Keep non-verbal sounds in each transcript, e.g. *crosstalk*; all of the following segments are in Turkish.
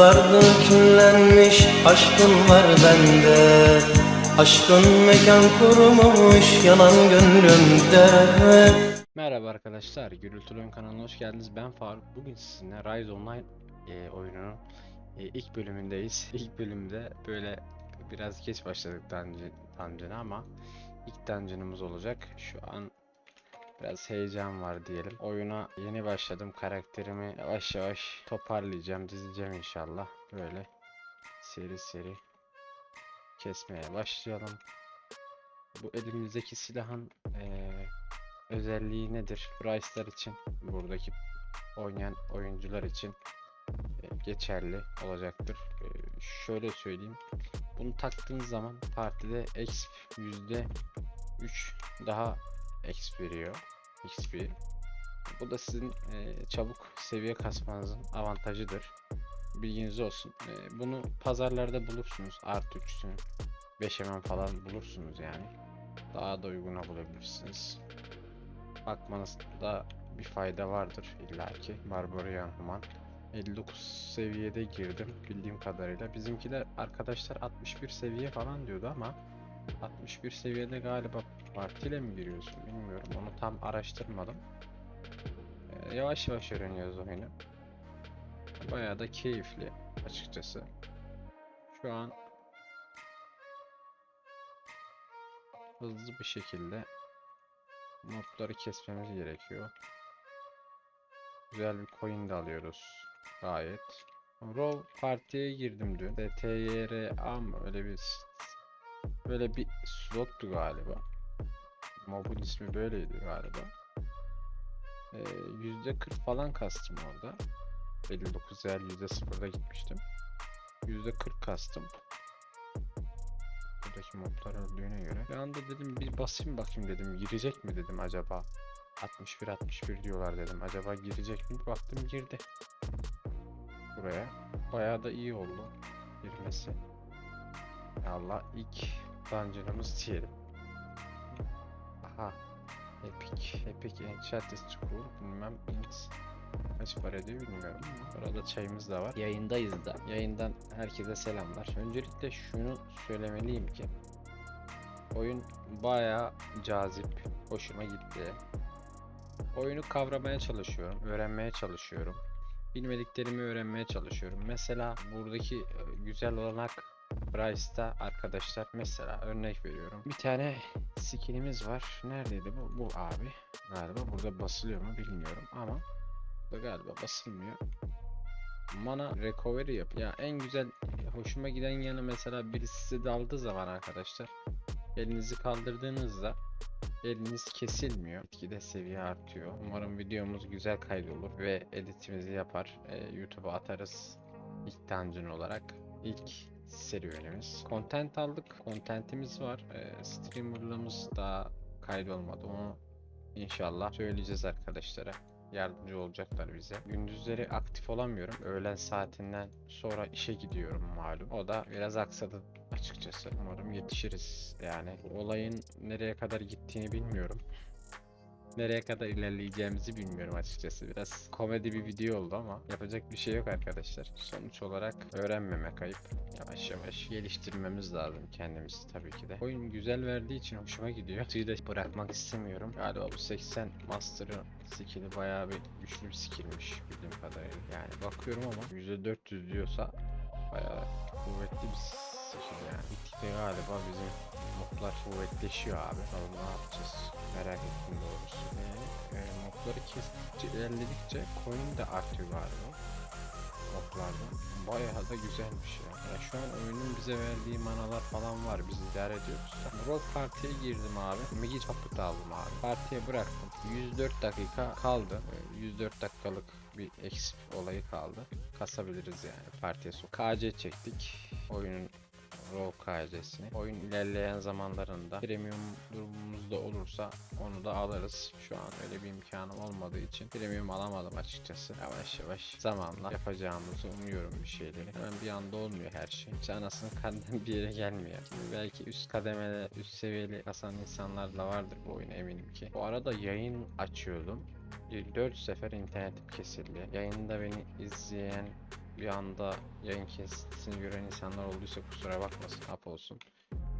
Yıllardır küllenmiş aşkın var bende Aşkın mekan kurmuş yanan gönlümde Merhaba arkadaşlar, Gürültülü Oyun kanalına hoş geldiniz. Ben Faruk. Bugün sizinle Rise Online e, oyununun e, ilk bölümündeyiz. *laughs* İlk bölümde böyle biraz geç başladık dungeon, dungeon'a ama ilk dungeon'ımız olacak. Şu an biraz heyecan var diyelim. Oyuna yeni başladım. Karakterimi yavaş yavaş toparlayacağım, dizeceğim inşallah. Böyle seri seri kesmeye başlayalım. Bu elimizdeki silahın eee özelliği nedir? Price'lar için, buradaki oynayan oyuncular için geçerli olacaktır. Şöyle söyleyeyim. Bunu taktığınız zaman partide exp yüzde 3 daha exp veriyor. XP. Bu da sizin e, çabuk seviye kasmanızın avantajıdır. Bilginiz olsun. E, bunu pazarlarda bulursunuz. Artı 3'sünü 5 hemen falan bulursunuz yani. Daha da uyguna bulabilirsiniz bakmanızda bir fayda vardır illaki. Barbarian Human. 59 seviyede girdim bildiğim kadarıyla. Bizimkiler arkadaşlar 61 seviye falan diyordu ama 61 seviyede galiba partiyle mi giriyorsun bilmiyorum. Onu tam araştırmadım. Ee, yavaş yavaş öğreniyoruz oyunu. Bayağı da keyifli açıkçası. Şu an hızlı bir şekilde Mobları kesmemiz gerekiyor. Güzel bir coin de alıyoruz. Gayet. Row partiye girdim dün. DTYRA mı? Öyle bir böyle bir slottu galiba. Mobun ismi böyleydi galiba. Ee, yüzde 40 falan kastım orada. 59 yer %0'da gitmiştim. Yüzde 40 kastım. Buradaki moblar öldüğüne göre. Bir anda dedim bir basayım bakayım dedim. Girecek mi dedim acaba. 61 61 diyorlar dedim. Acaba girecek mi? Baktım girdi. Buraya. Bayağı da iyi oldu girmesi. Allah ilk dungeon'ımız diyelim. Aha. Epic. Epic Enchanted School. Bilmem int. Kaç para ediyor bilmiyorum. Arada çayımız da var. Yayındayız da. Yayından herkese selamlar. Öncelikle şunu söylemeliyim ki oyun bayağı cazip. Hoşuma gitti. Oyunu kavramaya çalışıyorum, öğrenmeye çalışıyorum. Bilmediklerimi öğrenmeye çalışıyorum. Mesela buradaki e, güzel olanak Bryce'da arkadaşlar mesela örnek veriyorum. Bir tane skinimiz var. Neredeydi bu? Bu abi. Galiba burada basılıyor mu bilmiyorum ama da galiba basılmıyor. Mana recovery yap. Ya en güzel hoşuma giden yanı mesela birisi size daldığı zaman arkadaşlar elinizi kaldırdığınızda eliniz kesilmiyor. Gitgide seviye artıyor. Umarım videomuz güzel kaydolur ve editimizi yapar. Ee, YouTube'a atarız. İlk dungeon olarak. ilk serüvenimiz. Content aldık. Contentimiz var. Ee, streamerlığımız daha kaydolmadı. Onu inşallah söyleyeceğiz arkadaşlara yardımcı olacaklar bize. Gündüzleri aktif olamıyorum. Öğlen saatinden sonra işe gidiyorum malum. O da biraz aksadı açıkçası. Umarım yetişiriz. Yani olayın nereye kadar gittiğini bilmiyorum. Nereye kadar ilerleyeceğimizi bilmiyorum açıkçası. Biraz komedi bir video oldu ama yapacak bir şey yok arkadaşlar. Sonuç olarak öğrenmemek ayıp. Yavaş yavaş geliştirmemiz lazım kendimizi tabii ki de. Oyun güzel verdiği için hoşuma gidiyor. Suyu da bırakmak istemiyorum. Galiba bu 80 Master'ı skill'i bayağı bir güçlü bir skill'miş bildiğim kadarıyla. Yani bakıyorum ama %400 diyorsa bayağı kuvvetli bir skill yani. Gittikçe galiba bizim moblar kuvvetleşiyor abi. Bakalım ne yapacağız merak ettim mobları kestikçe ilerledikçe coin de artıyor galiba. Moblardan. Bayağı da güzelmiş ya. ya. Şu an oyunun bize verdiği manalar falan var. Biz idare ediyoruz. Roll partiye girdim abi. Migi çaput aldım abi. Partiye bıraktım. 104 dakika kaldı. E, 104 dakikalık bir exp olayı kaldı. Kasabiliriz yani partiye sok. KC çektik. Oyunun Raw KC'sini. Oyun ilerleyen zamanlarında premium durumumuzda olursa onu da alırız. Şu an öyle bir imkanım olmadığı için premium alamadım açıkçası. Yavaş yavaş zamanla yapacağımızı umuyorum bir şeyleri. Hemen bir anda olmuyor her şey. Hiç anasının karnından bir yere gelmiyor. Şimdi belki üst kademede, üst seviyeli kasan insanlar da vardır bu oyuna eminim ki. Bu arada yayın açıyordum. 4 sefer internetim kesildi. Yayında beni izleyen bir anda yayın kesitini gören insanlar olduysa kusura bakmasın, hap olsun.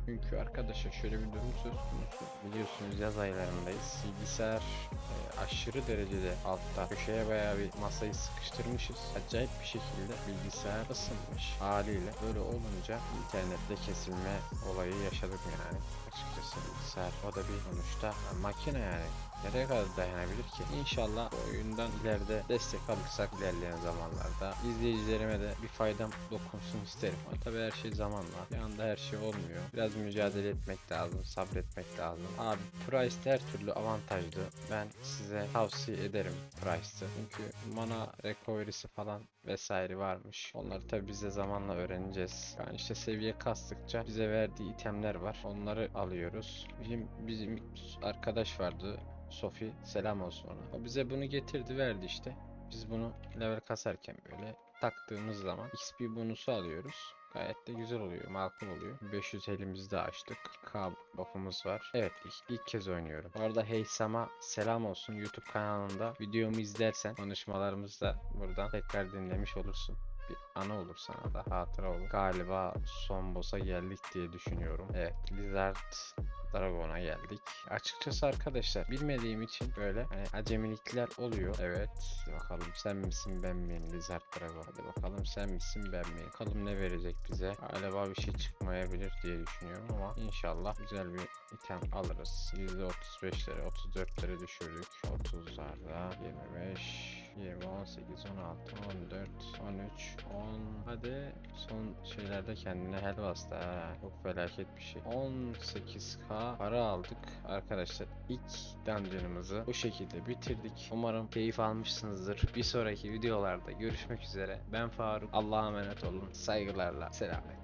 Çünkü arkadaşlar şöyle bir durum söz konusu. Biliyorsunuz yaz aylarındayız. Bilgisayar e, aşırı derecede altta. Köşeye bayağı bir masayı sıkıştırmışız. Acayip bir şekilde bilgisayar ısınmış haliyle. Böyle olunca internette kesilme olayı yaşadık yani. Açıkçası bilgisayar o da bir sonuçta makine yani. Nereye kadar dayanabilir ki? İnşallah oyundan ileride destek alırsak ilerleyen zamanlarda izleyicilerime de bir faydam dokunsun isterim. Ama tabii her şey zamanla. Bir anda her şey olmuyor. Biraz mücadele etmek lazım, sabretmek lazım. Abi Price her türlü avantajlı. Ben size tavsiye ederim Price'ı. Çünkü mana recovery'si falan vesaire varmış. Onları tabii biz de zamanla öğreneceğiz. Yani işte seviye kastıkça bize verdiği itemler var. Onları alıyoruz. Bizim, bizim arkadaş vardı. Sofi selam olsun ona. O bize bunu getirdi verdi işte. Biz bunu level kasarken böyle taktığımız zaman XP bonusu alıyoruz. Gayet de güzel oluyor, makul oluyor. 500 elimizde açtık. K buff'ımız var. Evet, ilk, ilk kez oynuyorum. Bu arada Heysam'a selam olsun. YouTube kanalında videomu izlersen konuşmalarımızı da buradan tekrar dinlemiş olursun. Bir ana olur sana da hatıra olur. Galiba son boss'a geldik diye düşünüyorum. Evet, Lizard Dragon'a geldik. Açıkçası arkadaşlar bilmediğim için böyle hani acemilikler oluyor. Evet. Bakalım sen misin ben miyim Lizard Dragon. Hadi bakalım sen misin ben miyim. Bakalım ne verecek bize. Galiba bir şey çıkmayabilir diye düşünüyorum ama inşallah güzel bir item alırız. %35'lere 34'lere düşürdük. 30'larda 25 20, 18, 16, 14, 13, 10 Hadi. Son şeylerde kendine hel bastı. Ha. Çok felaket bir şey. 18k para aldık. Arkadaşlar ilk dungeon'ımızı bu şekilde bitirdik. Umarım keyif almışsınızdır. Bir sonraki videolarda görüşmek üzere. Ben Faruk. Allah'a emanet olun. Saygılarla. Selametle